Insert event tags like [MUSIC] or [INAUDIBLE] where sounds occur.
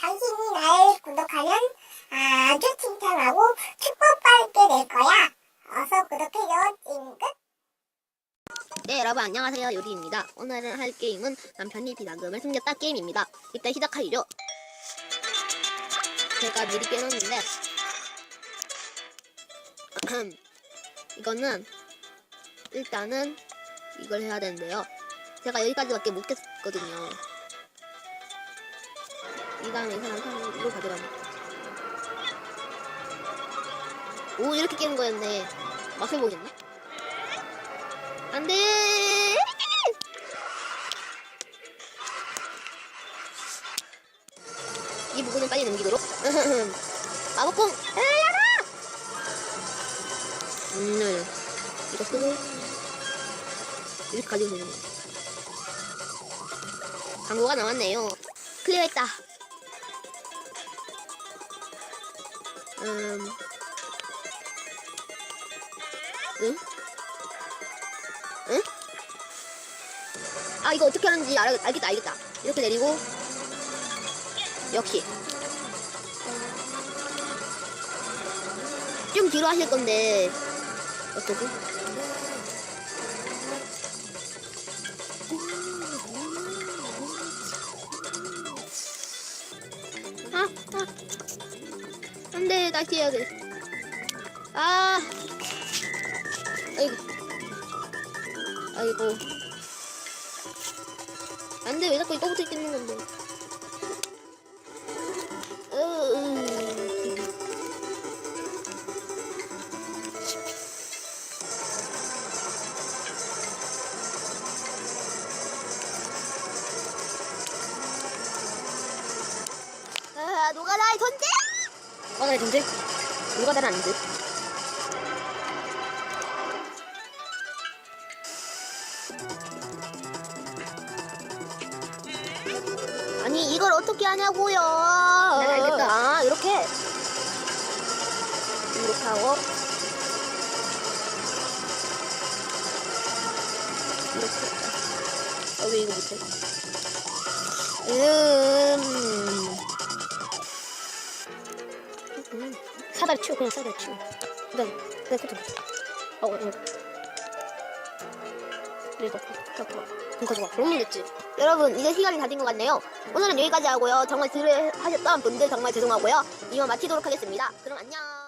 당신이 날 구독하면 아주 칭찬하고 축복받게 될 거야. 어서 구독해줘, 찡긋. 네 여러분 안녕하세요. 요리입니다. 오늘은 할 게임은 남편이 비상금을 숨겼다 게임입니다. 이때 시작하시죠. 제가 미리 깨놓는데 이거는 일단은 이걸 해야 되는데요. 제가 여기까지밖에 못 깼거든요 이 다음에 이 사람 사람으로 가져가면 오 이렇게 깨는 거였네 맛을 보겠네 안 돼! 이 부분은 빨리 넘기도록. [LAUGHS] 마법봉! 에라라! 음, 네. 이거 쓰고, 이렇게 가지고 되는 거야. 광고가 나왔네요. 클리어했다. 음. 응? 응? 아 이거 어떻게 하는지 알, 알겠다 알겠다 이렇게 내리고 역시 좀 뒤로 하실 건데 어쩌지? 안 돼, 다시 해야 돼. 아. 아이고. 아이고. 안 돼, 왜 자꾸 이거부터 찍는 건데. 아, 노가다의 존재! 노가다의 존재? 노가다는 아닌데. 아니 이걸 어떻게 하냐고요? 네, 알겠다. 아 이렇게 이렇게 하고 이렇게 아, 왜 이거 못해? 음, 사다리 치워 그냥 사다리 치워 그다음 그다음 어 어. 이거 이거 이거 가져와 그러면 됐지. 여러분 이제 시간이 다 된 것 같네요. 오늘은 여기까지 하고요. 정말 들을 하셨던 분들 정말 죄송하고요. 이만 마치도록 하겠습니다. 그럼 안녕